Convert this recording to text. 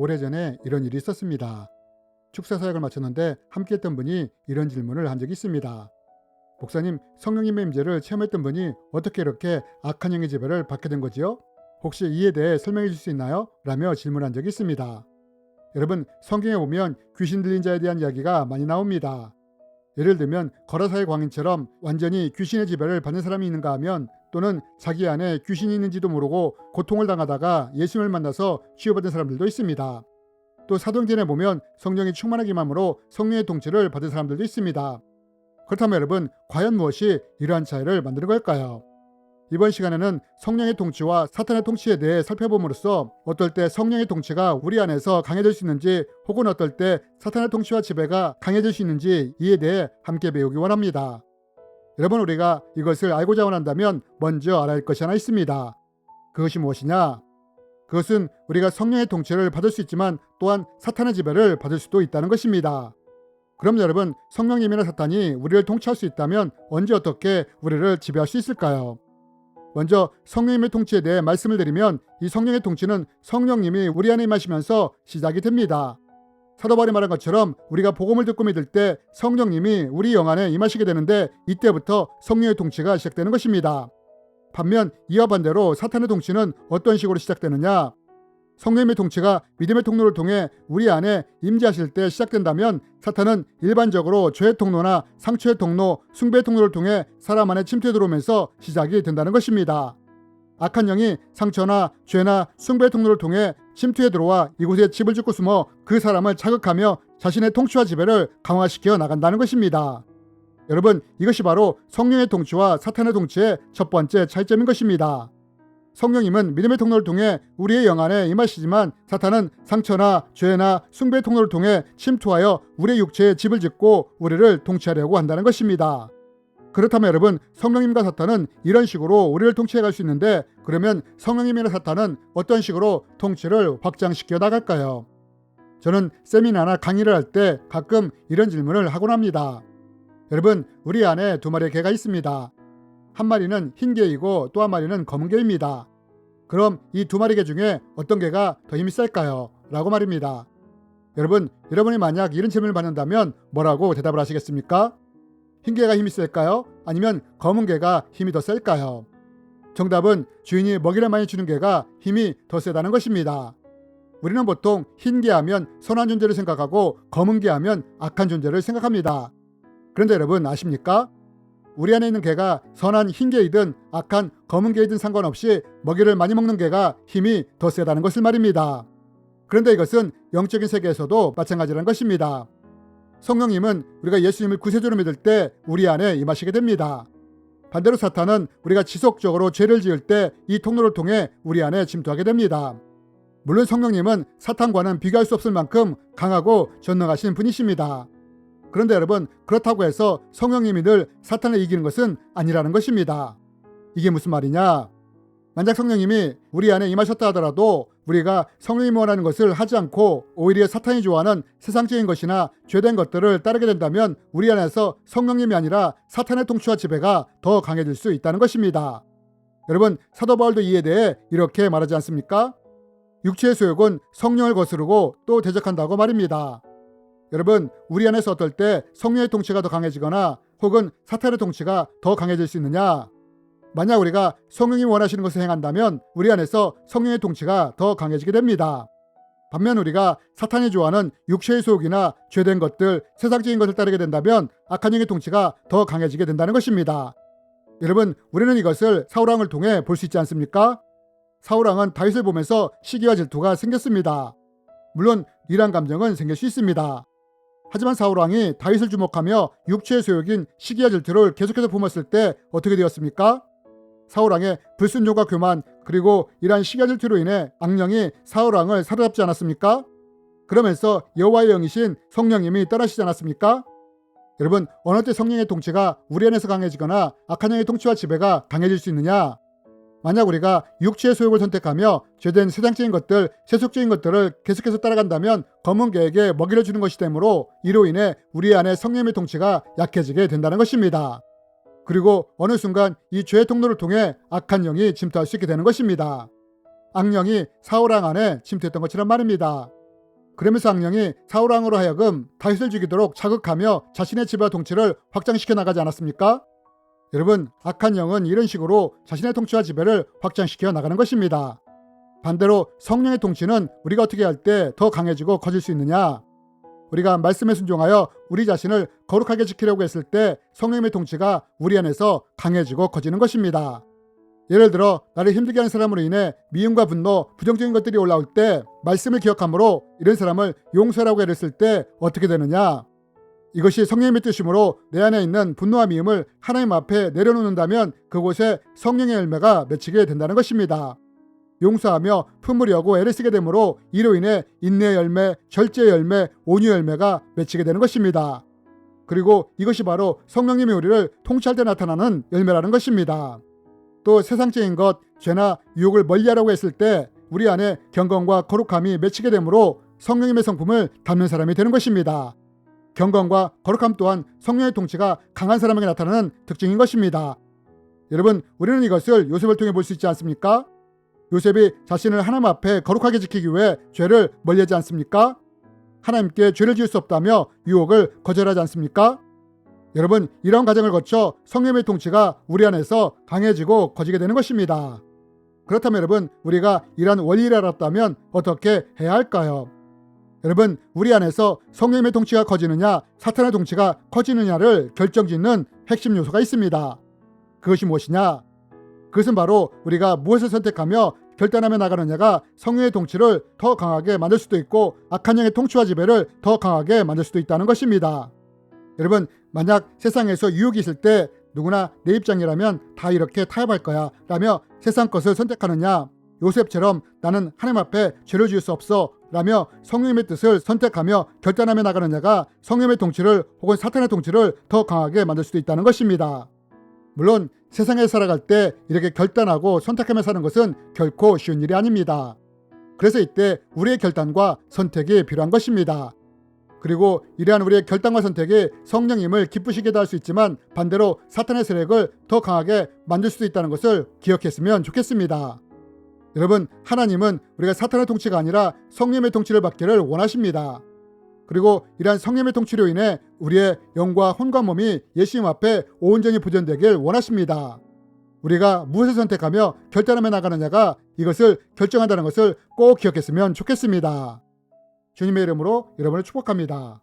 오래전에 이런 일이 있었습니다. 축사 사역을 마쳤는데 함께 했던 분이 이런 질문을 한 적이 있습니다. 목사님, 성령님의 임재를 체험했던 분이 어떻게 이렇게 악한 영의 지배를 받게 된 거지요? 혹시 이에 대해 설명해 줄 수 있나요? 라며 질문한 적이 있습니다. 여러분, 성경에 보면 귀신 들린 자에 대한 이야기가 많이 나옵니다. 예를 들면 거라사의 광인처럼 완전히 귀신의 지배를 받는 사람이 있는가 하면 또는 자기 안에 귀신이 있는지도 모르고 고통을 당하다가 예수님을 만나서 치유받은 사람들도 있습니다. 또 사도행전에 보면 성령이 충만하기 맘으로 성령의 통치를 받은 사람들도 있습니다. 그렇다면 여러분, 과연 무엇이 이러한 차이를 만드는 걸까요? 이번 시간에는 성령의 통치와 사탄의 통치에 대해 살펴봄으로써 어떨 때 성령의 통치가 우리 안에서 강해질 수 있는지 혹은 어떨 때 사탄의 통치와 지배가 강해질 수 있는지 이에 대해 함께 배우기 원합니다. 여러분 우리가 이것을 알고자 원한다면 먼저 알아야 할 것이 하나 있습니다. 그것이 무엇이냐? 그것은 우리가 성령의 통치를 받을 수 있지만 또한 사탄의 지배를 받을 수도 있다는 것입니다. 그럼 여러분 성령님이나 사탄이 우리를 통치할 수 있다면 언제 어떻게 우리를 지배할 수 있을까요? 먼저 성령님의 통치에 대해 말씀을 드리면 이 성령의 통치는 성령님이 우리 안에 임하시면서 시작이 됩니다. 사도 바울이 말한 것처럼 우리가 복음을 듣고 믿을 때 성령님이 우리 영 안에 임하시게 되는데 이때부터 성령의 통치가 시작되는 것입니다. 반면 이와 반대로 사탄의 통치는 어떤 식으로 시작되느냐? 성령님의 통치가 믿음의 통로를 통해 우리 안에 임재하실 때 시작된다면 사탄은 일반적으로 죄의 통로나 상처의 통로, 숭배의 통로를 통해 사람 안에 침투해 들어오면서 시작이 된다는 것입니다. 악한 영이 상처나 죄나 숭배의 통로를 통해 침투해 들어와 이곳에 집을 짓고 숨어 그 사람을 자극하며 자신의 통치와 지배를 강화시켜 나간다는 것입니다. 여러분, 이것이 바로 성령의 통치와 사탄의 통치의 첫 번째 차이점인 것입니다. 성령님은 믿음의 통로를 통해 우리의 영 안에 임하시지만 사탄은 상처나 죄나 숭배의 통로를 통해 침투하여 우리의 육체에 집을 짓고 우리를 통치하려고 한다는 것입니다. 그렇다면 여러분 성령님과 사탄은 이런 식으로 우리를 통치해 갈 수 있는데 그러면 성령님이나 사탄은 어떤 식으로 통치를 확장시켜 나갈까요? 저는 세미나나 강의를 할 때 가끔 이런 질문을 하곤 합니다. 여러분 우리 안에 두 마리의 개가 있습니다. 한 마리는 흰 개이고 또 한 마리는 검은 개입니다. 그럼 이 두 마리 개 중에 어떤 개가 더 힘이 셀까요? 라고 말입니다. 여러분, 여러분이 만약 이런 질문을 받는다면 뭐라고 대답을 하시겠습니까? 흰 개가 힘이 셀까요? 아니면 검은 개가 힘이 더 셀까요? 정답은 주인이 먹이를 많이 주는 개가 힘이 더 세다는 것입니다. 우리는 보통 흰 개 하면 선한 존재를 생각하고 검은 개 하면 악한 존재를 생각합니다. 그런데 여러분 아십니까? 우리 안에 있는 개가 선한 흰 개이든 악한 검은 개이든 상관없이 먹이를 많이 먹는 개가 힘이 더 세다는 것을 말입니다. 그런데 이것은 영적인 세계에서도 마찬가지라는 것입니다. 성령님은 우리가 예수님을 구세주로 믿을 때 우리 안에 임하시게 됩니다. 반대로 사탄은 우리가 지속적으로 죄를 지을 때 이 통로를 통해 우리 안에 침투하게 됩니다. 물론 성령님은 사탄과는 비교할 수 없을 만큼 강하고 전능하신 분이십니다. 그런데 여러분 그렇다고 해서 성령님이 늘 사탄을 이기는 것은 아니라는 것입니다. 이게 무슨 말이냐? 만약 성령님이 우리 안에 임하셨다 하더라도 우리가 성령님이 원하는 것을 하지 않고 오히려 사탄이 좋아하는 세상적인 것이나 죄된 것들을 따르게 된다면 우리 안에서 성령님이 아니라 사탄의 통치와 지배가 더 강해질 수 있다는 것입니다. 여러분 사도 바울도 이에 대해 이렇게 말하지 않습니까? 육체의 소욕은 성령을 거스르고 또 대적한다고 말입니다. 여러분, 우리 안에서 어떨 때 성령의 통치가 더 강해지거나 혹은 사탄의 통치가 더 강해질 수 있느냐? 만약 우리가 성령이 원하시는 것을 행한다면 우리 안에서 성령의 통치가 더 강해지게 됩니다. 반면 우리가 사탄이 좋아하는 육체의 소욕이나 죄된 것들, 세상적인 것을 따르게 된다면 악한 영의 통치가 더 강해지게 된다는 것입니다. 여러분, 우리는 이것을 사울왕을 통해 볼 수 있지 않습니까? 사울왕은 다윗을 보면서 시기와 질투가 생겼습니다. 물론 이러한 감정은 생길 수 있습니다. 하지만 사울왕이 다윗을 주목하며 육체의 소욕인 시기와 질투를 계속해서 품었을 때 어떻게 되었습니까? 사울왕의 불순종과 교만 그리고 이러한 시기와 질투로 인해 악령이 사울왕을 사로잡지 않았습니까? 그러면서 여호와의 영이신 성령님이 떠나시지 않았습니까? 여러분 어느 때 성령의 통치가 우리 안에서 강해지거나 악한 영의 통치와 지배가 강해질 수 있느냐? 만약 우리가 육체의 소욕을 선택하며 죄된 세상적인 것들, 세속적인 것들을 계속해서 따라간다면 검은 개에게 먹이를 주는 것이 되므로 이로 인해 우리 안에 성령의 통치가 약해지게 된다는 것입니다. 그리고 어느 순간 이 죄의 통로를 통해 악한 영이 침투할 수 있게 되는 것입니다. 악령이 사울왕 안에 침투했던 것처럼 말입니다. 그러면서 악령이 사울왕으로 하여금 다윗을 죽이도록 자극하며 자신의 지배와 통치를 확장시켜 나가지 않았습니까? 여러분, 악한 영은 이런 식으로 자신의 통치와 지배를 확장시켜 나가는 것입니다. 반대로 성령의 통치는 우리가 어떻게 할 때 더 강해지고 커질 수 있느냐? 우리가 말씀에 순종하여 우리 자신을 거룩하게 지키려고 했을 때 성령의 통치가 우리 안에서 강해지고 커지는 것입니다. 예를 들어 나를 힘들게 하는 사람으로 인해 미움과 분노, 부정적인 것들이 올라올 때 말씀을 기억함으로 이런 사람을 용서라고 애를 때 어떻게 되느냐? 이것이 성령의 뜻이므로 내 안에 있는 분노와 미움을 하나님 앞에 내려놓는다면 그곳에 성령의 열매가 맺히게 된다는 것입니다. 용서하며 품으려고 애를 쓰게 되므로 이로 인해 인내 열매, 절제 열매, 온유 열매가 맺히게 되는 것입니다. 그리고 이것이 바로 성령님이 우리를 통치할 때 나타나는 열매라는 것입니다. 또 세상적인 것, 죄나 유혹을 멀리하라고 했을 때 우리 안에 경건과 거룩함이 맺히게 되므로 성령님의 성품을 담는 사람이 되는 것입니다. 경건과 거룩함 또한 성령의 통치가 강한 사람에게 나타나는 특징인 것입니다. 여러분, 우리는 이것을 요셉을 통해 볼 수 있지 않습니까? 요셉이 자신을 하나님 앞에 거룩하게 지키기 위해 죄를 멀리하지 않습니까? 하나님께 죄를 지을 수 없다며 유혹을 거절하지 않습니까? 여러분, 이런 과정을 거쳐 성령의 통치가 우리 안에서 강해지고 커지게 되는 것입니다. 그렇다면 여러분, 우리가 이러한 원리를 알았다면 어떻게 해야 할까요? 여러분, 우리 안에서 성령의 통치가 커지느냐, 사탄의 통치가 커지느냐를 결정짓는 핵심 요소가 있습니다. 그것이 무엇이냐? 그것은 바로 우리가 무엇을 선택하며 결단하며 나가느냐가 성령의 통치를 더 강하게 만들 수도 있고 악한 영의 통치와 지배를 더 강하게 만들 수도 있다는 것입니다. 여러분, 만약 세상에서 유혹이 있을 때 누구나 내 입장이라면 다 이렇게 타협할 거야 라며 세상 것을 선택하느냐 요셉처럼 나는 하나님 앞에 죄를 지을 수 없어 라며 성령의 뜻을 선택하며 결단하며 나가느냐가 성령의 통치를 혹은 사탄의 통치를 더 강하게 만들 수도 있다는 것입니다. 물론 세상에 살아갈 때 이렇게 결단하고 선택하며 사는 것은 결코 쉬운 일이 아닙니다. 그래서 이때 우리의 결단과 선택이 필요한 것입니다. 그리고 이러한 우리의 결단과 선택이 성령님을 기쁘시게 할수 있지만 반대로 사탄의 세력을 더 강하게 만들 수도 있다는 것을 기억했으면 좋겠습니다. 여러분, 하나님은 우리가 사탄의 통치가 아니라 성령의 통치를 받기를 원하십니다. 그리고 이러한 성령의 통치로 인해 우리의 영과 혼과 몸이 예수님 앞에 온전히 보존되길 원하십니다. 우리가 무엇을 선택하며 결단하며 나가느냐가 이것을 결정한다는 것을 꼭 기억했으면 좋겠습니다. 주님의 이름으로 여러분을 축복합니다.